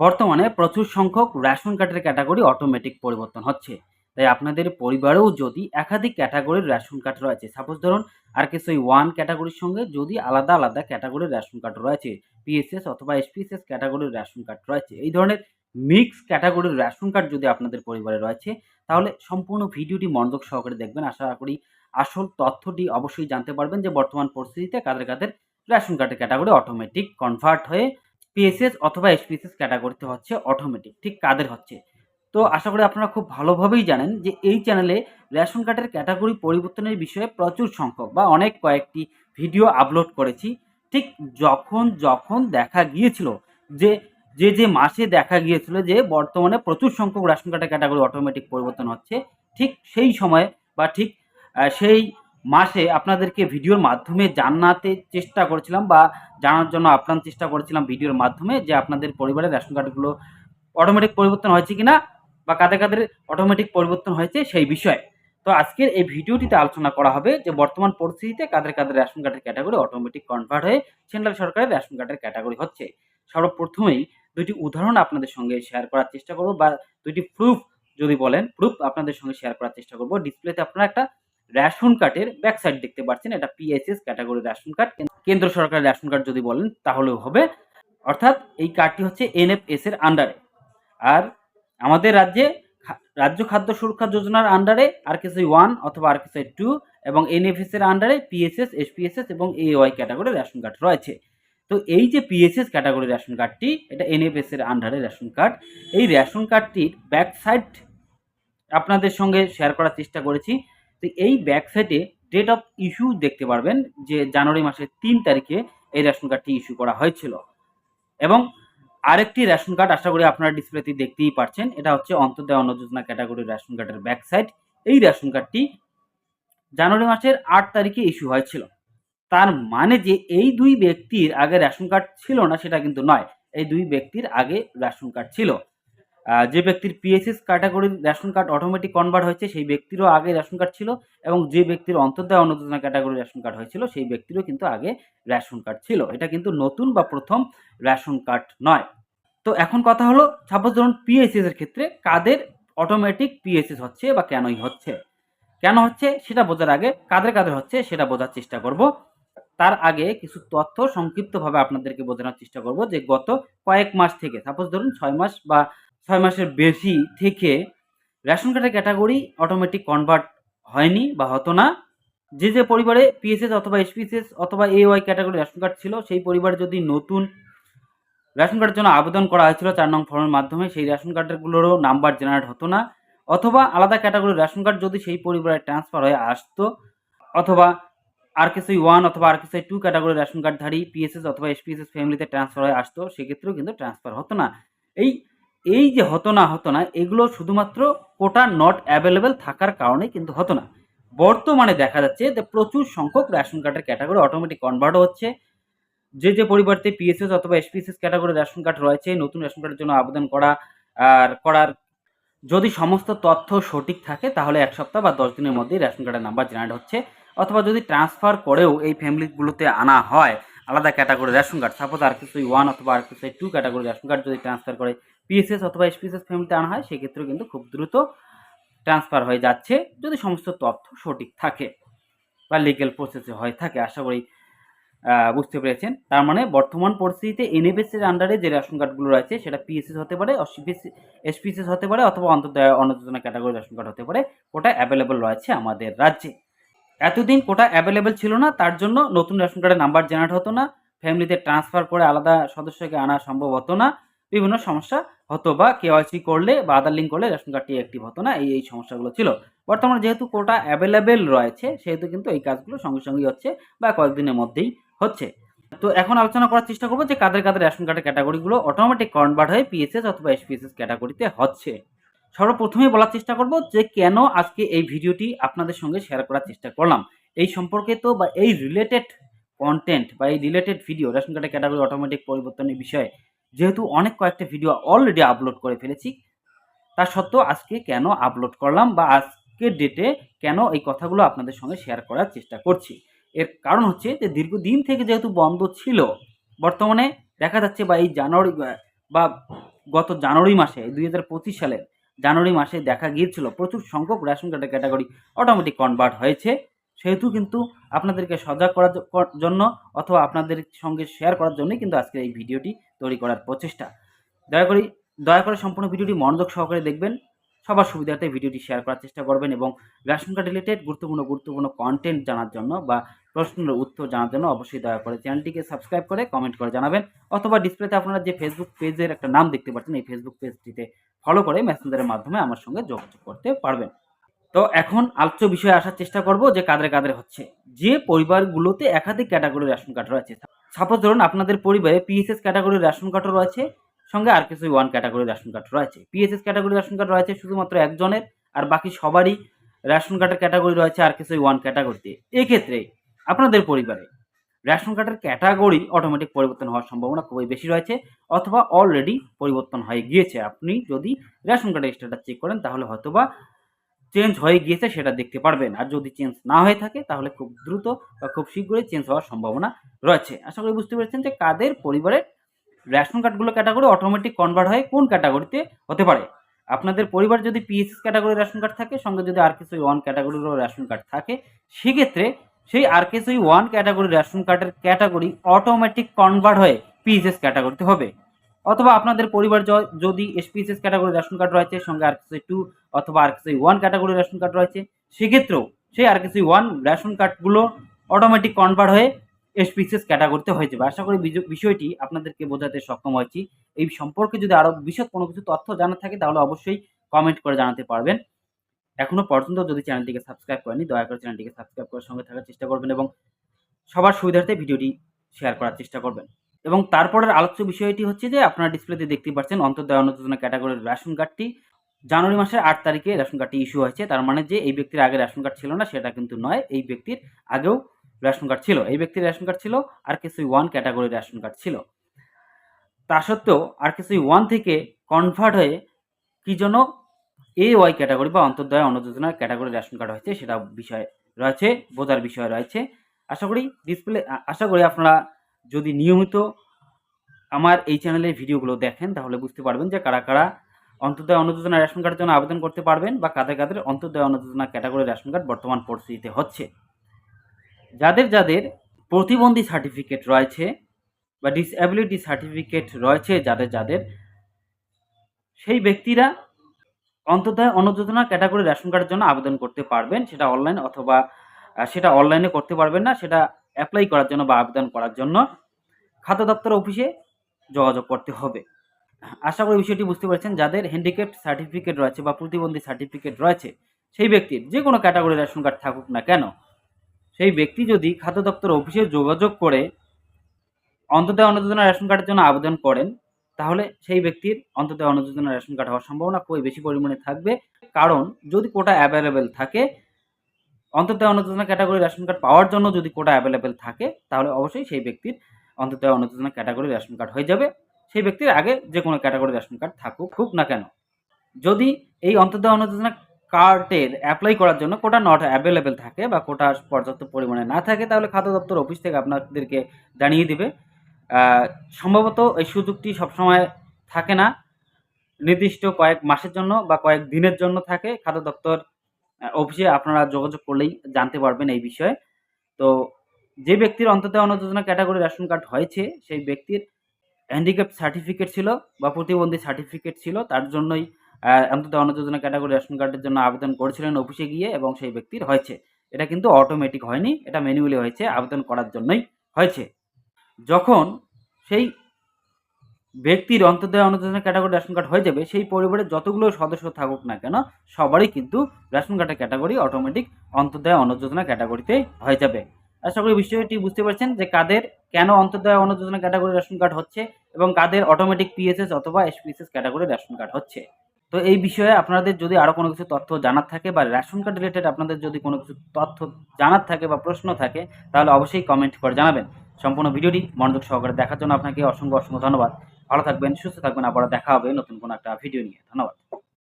বর্তমানে প্রচুর সংখ্যক রেশন কার্ডের ক্যাটাগরি অটোমেটিক পরিবর্তন হচ্ছে। তাই আপনাদের পরিবারেও যদি একাধিক ক্যাটাগরির রেশন কার্ড রয়েছে সাপোজ ধরুন আর কিছু ওয়ান ক্যাটাগরির সঙ্গে যদি আলাদা আলাদা ক্যাটাগরির রেশন কার্ড রয়েছে পিএসএস অথবা এসপিএসএস ক্যাটাগরির রেশন কার্ড রয়েছে, এই ধরনের মিক্স ক্যাটাগরির রেশন কার্ড যদি আপনাদের পরিবারে রয়েছে, তাহলে সম্পূর্ণ ভিডিওটি মনোযোগ সহকারে দেখবেন। আশা করি আসল তথ্যটি অবশ্যই জানতে পারবেন যে বর্তমান পরিস্থিতিতে কাদের কাদের রেশন কার্ডের ক্যাটাগরি অটোমেটিক কনভার্ট হয়ে পিএসএস অথবা এসপিএসএস ক্যাটাগরিতে হচ্ছে অটোমেটিক ঠিক কাদের হচ্ছে? তো আশা করি আপনারা খুব ভালোভাবেই জানেন যে এই চ্যানেলে রেশন কার্ডের ক্যাটাগরি পরিবর্তনের বিষয়ে প্রচুর সংখ্যক বা অনেক কয়েকটি ভিডিও আপলোড করেছি। ঠিক যখন যখন দেখা গিয়েছিল যে যে যে মাসে দেখা গিয়েছিল যে বর্তমানে প্রচুর সংখ্যক রেশন কার্ডের ক্যাটাগরি অটোমেটিক পরিবর্তন হচ্ছে, ঠিক সেই সময় বা ঠিক সেই মাসে আপনাদেরকে ভিডিওর মাধ্যমে জানাতে চেষ্টা করেছিলাম বা জানার জন্য আপ্রাণ চেষ্টা করেছিলাম ভিডিওর মাধ্যমে যে আপনাদের পরিবারের রেশন কার্ডগুলো অটোমেটিক পরিবর্তন হয়েছে কিনা বা কাদের কাদের অটোমেটিক পরিবর্তন হয়েছে সেই বিষয়ে। তো আজকের এই ভিডিওটিতে আলোচনা করা হবে যে বর্তমান পরিস্থিতিতে কাদের কাদের রেশন কার্ডের ক্যাটাগরি অটোমেটিক কনভার্ট হয়ে সেন্ট্রাল সরকারের রেশন কার্ডের ক্যাটাগরি হচ্ছে। সর্বপ্রথমেই দুইটি উদাহরণ আপনাদের সঙ্গে শেয়ার করার চেষ্টা করব বা দুইটি প্রুফ যদি বলেন প্রুফ আপনাদের সঙ্গে শেয়ার করার চেষ্টা করব। ডিসপ্লেতে আপনারা একটা রেশন কার্ডের ব্যাক সাইড দেখতে পাচ্ছেন। এটা পিএসএস ক্যাটাগরি রেশন কার্ড। কেন্দ্র সরকারের রেশন কার্ড যদি বলেন, তাহলেও হবে। অর্থাৎ এই কার্ডটি হচ্ছে এনএফএস এর আন্ডারে আর আমাদের রাজ্যে রাজ্য খাদ্য সুরক্ষা যোজনার আন্ডারে আর কিছু ওয়ান অথবা আর কিছু টু এবং এনএফএস এর আন্ডারে পিএসএস এসপিএসএস এবং এওয়াই ক্যাটাগরি রেশন কার্ড রয়েছে। তো এই যে পিএসএস ক্যাটাগরি রেশন কার্ডটি, এটা এনএফএস এর আন্ডারে রেশন কার্ড। এই রেশন কার্ডটির ব্যাক সাইড আপনাদের সঙ্গে শেয়ার করার চেষ্টা করেছি। তো এই ব্যাক সাইডে ডেট অফ ইস্যু দেখতে পারবেন যে জানুয়ারি মাসের তিন তারিখে এই রেশন কার্ডটি ইস্যু করা হয়েছিল। এবং আরেকটি রেশন কার্ড আশা করি আপনারা ডিসপ্লেতে দেখতেই পাচ্ছেন এটা হচ্ছে অন্তর্দয় অন্ন যোজনা ক্যাটাগরির রেশন কার্ডের ব্যাক সাইড এই রেশন কার্ডটি জানুয়ারি মাসের আট তারিখে ইস্যু হয়েছিল। তার মানে যে এই দুই ব্যক্তির আগে রেশন কার্ড ছিল না, সেটা কিন্তু নয়। এই দুই ব্যক্তির আগে রেশন কার্ড ছিল। যে ব্যক্তির পিএসএস ক্যাটাগরির রেশন কার্ড অটোমেটিক কনভার্ট হয়েছে, সেই ব্যক্তিরও আগে রেশন কার্ড ছিল এবং যে ব্যক্তির অন্তর্দায় অন্ন যোজনা ক্যাটাগরির রেশন কার্ড হয়েছিল, সেই ব্যক্তিরও কিন্তু আগে রেশন কার্ড ছিল। এটা কিন্তু নতুন বা প্রথম রেশন কার্ড নয়। তো এখন কথা হলো সাপোজ ধরুন পিএসএস এর ক্ষেত্রে কাদের অটোমেটিক পিএসএস হচ্ছে বা কেনই হচ্ছে? কেন হচ্ছে সেটা বোঝার আগে কাদের কাদের হচ্ছে সেটা বোঝার চেষ্টা করব। তার আগে কিছু তথ্য সংক্ষিপ্তভাবে আপনাদেরকে বোঝানোর চেষ্টা করব যে গত কয়েক মাস থেকে সাপোজ ধরুন ছয় মাস বা ছয় মাসের বেশি থেকে রেশন কার্ডের ক্যাটাগরি অটোমেটিক কনভার্ট হয়নি বা হতো না। যে যে পরিবারে পিএসএস অথবা এসপিএসএস অথবা এওয়াই ক্যাটাগরি রেশন কার্ড ছিল, সেই পরিবারে যদি নতুন রেশন কার্ডের জন্য আবেদন করা হয়েছিল চার নং ফর্মের মাধ্যমে, সেই রেশন কার্ডগুলোরও নাম্বার জেনারেট হতো না। অথবা আলাদা ক্যাটাগরির রেশন কার্ড যদি সেই পরিবারে ট্রান্সফার হয়ে আসতো, অথবা আর ওয়ান অথবা আর কিছু টু ক্যাটাগরির রেশন কার্ডধারী পিএসএস অথবা এসপিএসএস ফ্যামিলিতে ট্রান্সফার হয়ে আসতো, সেক্ষেত্রেও কিন্তু ট্রান্সফার হতো না। এই এই যে হতো না হতো না, এগুলো শুধুমাত্র কোটা নট অ্যাভেলেবেল থাকার কারণে কিন্তু হতো না। বর্তমানে দেখা যাচ্ছে যে প্রচুর সংখ্যক রেশন কার্ডের ক্যাটাগরি অটোমেটিক কনভার্ট হচ্ছে। যে যে পরিবর্তে পিএসএস অথবা এসপিএসএস ক্যাটাগরি রেশন কার্ড রয়েছে, নতুন রেশন কার্ডের জন্য আবেদন করা, আর করার যদি সমস্ত তথ্য সঠিক থাকে, তাহলে এক সপ্তাহ বা দশ দিনের মধ্যেই রেশন কার্ডের নাম্বার জেনারেট হচ্ছে। অথবা যদি ট্রান্সফার করেও এই ফ্যামিলিগুলোতে আনা হয় আলাদা ক্যাটাগরি রেশন কার্ড সাপোজ আর কিছু ওয়ান অথবা আর কিছু টু ক্যাটাগরি রেশন কার্ড যদি ট্রান্সফার করে পিএসএস অথবা এসপিএসএস ফ্যামিলিতে আনা হয়, সেক্ষেত্রেও কিন্তু খুব দ্রুত ট্রান্সফার হয়ে যাচ্ছে যদি সমস্ত তথ্য সঠিক থাকে বা লিগেল প্রসেসে হয়ে থাকে, আশা করি বুঝতে পেরেছেন। তার মানে বর্তমান পরিস্থিতিতে এনএফএস এর আন্ডারে যে রেশন কার্ডগুলো রয়েছে, সেটা পিএসএস হতে পারে এসপিএসএস হতে পারে অথবা অন্তর্দয় Anna Yojana category ration card হতে পারে, ওটা অ্যাভেলেবল রয়েছে আমাদের রাজ্যে। এতদিন কোটা অ্যাভেলেবেল ছিল না, তার জন্য নতুন রেশন কার্ডের নাম্বার জেনারেট হতো না ফ্যামিলিতে ট্রান্সফার করে আলাদা সদস্যকে আনা সম্ভব হতো না, বিভিন্ন সমস্যা হতো বা কেওয়াইসি করলে বা আধার লিঙ্ক করলে রেশন কার্ডটি অ্যাক্টিভ হতো না, এই এই সমস্যাগুলো ছিল। বর্তমানে যেহেতু কোটা অ্যাভেলেবেল রয়েছে, সেহেতু কিন্তু এই কাজগুলো সঙ্গে সঙ্গেই হচ্ছে বা কয়েকদিনের মধ্যেই হচ্ছে। তো এখন আলোচনা করার চেষ্টা করব যে কাদের কাদের রেশন কার্ডের ক্যাটাগরিগুলো অটোমেটিক কনভার্ট হয়ে পিএসএস অথবা এসপিএসএস ক্যাটাগরিতে হচ্ছে। সর্বপ্রথমে বলার চেষ্টা করব যে কেন আজকে এই ভিডিওটি আপনাদের সঙ্গে শেয়ার করার চেষ্টা করলাম। এই সম্পর্কে তো বা এই রিলেটেড কন্টেন্ট বা এই রিলেটেড ভিডিও রেশন কার্ডের ক্যাটাগরি অটোমেটিক পরিবর্তনের বিষয়ে যেহেতু অনেক কয়েকটা ভিডিও অলরেডি আপলোড করে ফেলেছি, তা সত্ত্বেও আজকে কেন আপলোড করলাম বা আজকের ডেটে কেন এই কথাগুলো আপনাদের সঙ্গে শেয়ার করার চেষ্টা করছি। এর কারণ হচ্ছে যে দীর্ঘদিন থেকে যেহেতু বন্ধ ছিল, বর্তমানে দেখা যাচ্ছে বা এই জানুয়ারি বা গত জানুয়ারি মাসে, দুই হাজার পঁচিশ সালের জানুয়ারি মাসে দেখা গিয়েছিল, প্রচুর সংখ্যক রেশন কার্ডের ক্যাটাগরি অটোমেটিক কনভার্ট হয়েছে। সেহেতু কিন্তু আপনাদেরকে সজাগ করার জন্য অথবা আপনাদের সঙ্গে শেয়ার করার জন্যই কিন্তু আজকের এই ভিডিওটি তৈরি করার প্রচেষ্টা। দয়া করে দয়া করে সম্পূর্ণ ভিডিওটি মনোযোগ সহকারে দেখবেন। সবার সুবিধার্থে ভিডিওটি শেয়ার করার চেষ্টা করবেন এবং রেশন কার্ড রিলেটেড গুরুত্বপূর্ণ গুরুত্বপূর্ণ কন্টেন্ট জানার জন্য বা প্রশ্নের উত্তর জানার জন্য অবশ্যই দয়া করে চ্যানেলটিকে সাবস্ক্রাইব করে কমেন্ট করে জানাবেন। অথবা ডিসপ্লেতে আপনারা যে ফেসবুক পেজের একটা নাম দেখতে পাচ্ছেন, এই ফেসবুক পেজটিতে ফলো করে মেসেঞ্জারের মাধ্যমে আমার সঙ্গে যোগাযোগ করতে পারবেন। তো এখন আলোচ্য বিষয়ে আসার চেষ্টা করব যে কাদের কাদের হচ্ছে। যে পরিবারগুলোতে একাধিক ক্যাটাগরির রেশন কার্ড রয়েছে। সাপোজ ধরুন আপনাদের পরিবারে পিএসএস ক্যাটাগরির রেশন কার্ডও রয়েছে, সঙ্গে আর কিছু ওয়ান ক্যাটাগরির রেশন কার্ড রয়েছে। পিএসএস ক্যাটাগরির রেশন কার্ড রয়েছে শুধুমাত্র একজনের, আর বাকি সবারই রেশন কার্ডের ক্যাটাগরি রয়েছে আর কিছু ওয়ান ক্যাটাগরিতে এক্ষেত্রে আপনাদের পরিবারে রেশন কার্ডের ক্যাটাগরি অটোমেটিক পরিবর্তন হওয়ার সম্ভাবনা খুবই বেশি রয়েছে অথবা অলরেডি পরিবর্তন হয়ে গিয়েছে। আপনি যদি রেশন কার্ডের স্ট্যাটাস চেক করেন, তাহলে হয়তোবা চেঞ্জ হয়ে গিয়েছে, সেটা দেখতে পারবেন। আর যদি চেঞ্জ না হয়ে থাকে, তাহলে খুব দ্রুত বা খুব শীঘ্রই চেঞ্জ হওয়ার সম্ভাবনা রয়েছে। আশা করি বুঝতে পেরেছেন যে কাদের পরিবারের রেশন কার্ডগুলো ক্যাটাগরি অটোমেটিক কনভার্ট হয় কোন ক্যাটাগরিতে হতে পারে। আপনাদের পরিবার যদি পিএসএস ক্যাটাগরি রেশন কার্ড থাকে, সঙ্গে যদি আর কিছু ওয়ান ক্যাটাগরিরও রেশন কার্ড থাকে, সেক্ষেত্রে সেই আর কিছু ওয়ান ক্যাটাগরি রেশন কার্ডের ক্যাটাগরি অটোমেটিক কনভার্ট হয়ে পিএসএস ক্যাটাগরিতে হবে। অথবা আপনাদের পরিবার যদি এসপিএসএস ক্যাটাগরি রেশন কার্ড রয়েছে, সঙ্গে আর কিছু টু অথবা আর কিছু ওয়ান ক্যাটাগরি রেশন কার্ড রয়েছে, সেক্ষেত্রেও সেই আর কিছু ওয়ান রেশন কার্ডগুলো অটোমেটিক কনভার্ট হয়ে এসপিসিএস ক্যাটাগরিতে হয়ে যাবে আশা করি বিষয়টি আপনাদেরকে বোঝাতে সক্ষম হয়েছি। এই সম্পর্কে যদি আরও বিশদ কোনো কিছু তথ্য জানা থাকে, তাহলে অবশ্যই কমেন্ট করে জানাতে পারবেন। এখনও পর্যন্ত যদি চ্যানেলটিকে সাবস্ক্রাইব করেনি দয়া করে চ্যানেলটিকে সাবস্ক্রাইব করার সঙ্গে থাকার চেষ্টা করবেন এবং সবার সুবিধার্থে ভিডিওটি শেয়ার করার চেষ্টা করবেন। এবং তারপরের আলোচ্য বিষয়টি হচ্ছে যে, আপনারা ডিসপ্লেতে দেখতে পাচ্ছেন অন্তর্দয় অন্ন যোজনা ক্যাটাগরির রেশন কার্ডটি। জানুয়ারি মাসের আট তারিখে রেশন কার্ডটি ইস্যু হয়েছে, তার মানে যে এই ব্যক্তির আগে রেশন কার্ড ছিল না, সেটা কিন্তু নয়, এই ব্যক্তির আগেও রেশন কার্ড ছিল। এই ব্যক্তির রেশন কার্ড ছিল, আর কিছু ওয়ান ক্যাটাগরির রেশন কার্ড ছিল। তা সত্ত্বেও আর কিছু ওয়ান থেকে কনভার্ট হয়ে কি জন্য এ ওয়াই ক্যাটাগরি বা অন্তর্দয় অন্ন যোজনার ক্যাটাগরি রেশন কার্ড হয়েছে, সেটা বিষয় রয়েছে, বোঝার বিষয় রয়েছে। আশা করি ডিসপ্লে আশা করি আপনারা যদি নিয়মিত আমার এই চ্যানেলের ভিডিওগুলো দেখেন, তাহলে বুঝতে পারবেন যে কারা কারা অন্তর্দয় অন্ন যোজনা রেশন কার্ডের জন্য আবেদন করতে পারবেন বা কাদের কাদের অন্তর্দয় Anna Yojana category ration card বর্তমান পরিস্থিতিতে হচ্ছে। যাদের যাদের প্রতিবন্ধী সার্টিফিকেট রয়েছে বা ডিসএবিলিটি সার্টিফিকেট রয়েছে, যাদের যাদের, সেই ব্যক্তিরা অন্তর্দয় অন্ন যোজনা ক্যাটাগরি রেশন কার্ডের জন্য আবেদন করতে পারবেন। সেটা অনলাইন অথবা সেটা অনলাইনে করতে পারবেন না, সেটা অ্যাপ্লাই করার জন্য বা আবেদন করার জন্য খাদ্য দপ্তর অফিসে যোগাযোগ করতে হবে। আশা করি বিষয়টি বুঝতে পারছেন। যাদের হ্যান্ডিক্যাপ সার্টিফিকেট রয়েছে বা প্রতিবন্ধী সার্টিফিকেট রয়েছে, সেই ব্যক্তির যে কোনো ক্যাটাগরি রেশন কার্ড থাকুক না কেন, সেই ব্যক্তি যদি খাদ্য দপ্তর অফিসে যোগাযোগ করে অন্তর্দয় অন্ন যোজনা রেশন কার্ডের জন্য আবেদন করেন তাহলে সেই ব্যক্তির অন্তত অন্ন যোজনা রেশন কার্ড হওয়ার সম্ভাবনা খুবই বেশি পরিমাণে থাকবে। কারণ যদি কোটা অ্যাভেলেবেল থাকে Antyodaya Anna Yojana category ration card পাওয়ার জন্য যদি কোটা অ্যাভেলেবেল থাকে, তাহলে অবশ্যই সেই ব্যক্তির অন্তর্দয় Anna Yojana category ration card হয়ে যাবে। সেই ব্যক্তির আগে যে কোনো ক্যাটাগরি রেশন কার্ড থাকুক হোক না কেন। যদি এই অন্তর্দয় অন্ন যোজনা কার্ডের অ্যাপ্লাই করার জন্য কোটা নট অ্যাভেলেবেল থাকে বা কোটা পর্যাপ্ত পরিমাণে না থাকে, তাহলে খাদ্য দপ্তর অফিস থেকে আপনাদেরকে জানিয়ে দিবে। সম্ভবত এই সুযোগটি সবসময় থাকে না। নির্দিষ্ট কয়েক মাসের জন্য বা কয়েক দিনের জন্য থাকে। খাদ্য দপ্তর অফিসে আপনারা যোগাযোগ করলেই জানতে পারবেন এই বিষয়ে। তো যে ব্যক্তির অন্তত অন্ন যোজনা ক্যাটাগরি রেশন কার্ড হয়েছে, সেই ব্যক্তির হ্যান্ডিক্যাপ সার্টিফিকেট ছিল বা প্রতিবন্ধী সার্টিফিকেট ছিল, তার জন্যই অন্তত অন্ন যোজনা ক্যাটাগরি রেশন কার্ডের জন্য আবেদন করেছিলেন অফিসে গিয়ে এবং সেই ব্যক্তির হয়েছে। এটা কিন্তু অটোমেটিক হয়নি, এটা ম্যানুয়ালি হয়েছে, আবেদন করার জন্যই হয়েছে। যখন সেই ব্যক্তির Antyodaya Yojana category ration card হয়ে যাবে, সেই পরিবারের যতগুলো সদস্য থাকুক না কেন, সবারই কিন্তু রেশন কার্ডের ক্যাটাগরি অটোমেটিক অন্তর্দয় অন্ন যোজনা ক্যাটাগরিতে হয়ে যাবে। আশা করি বিষয়টি বুঝতে পারছেন যে কাদের কেন অন্তর্দয় Anna Yojana category ration card হচ্ছে এবং কাদের অটোমেটিক পিএসএস অথবা এসপিএসএস ক্যাটাগরি রেশন কার্ড হচ্ছে। তো এই বিষয়ে আপনাদের যদি আরও কোনো কিছু তথ্য জানার থাকে বা রেশন কার্ড রিলেটেড আপনাদের যদি কোনো কিছু তথ্য জানার থাকে বা প্রশ্ন থাকে, তাহলে অবশ্যই কমেন্ট করে জানাবেন। সম্পূর্ণ ভিডিওটি মনোযোগ সহকারে দেখার জন্য আপনাকে অসংখ্য অসংখ্য ধন্যবাদ। ভালো থাকবেন, সুস্থ থাকবেন আবার দেখা হবে নতুন কোনো একটা ভিডিও নিয়ে। ধন্যবাদ।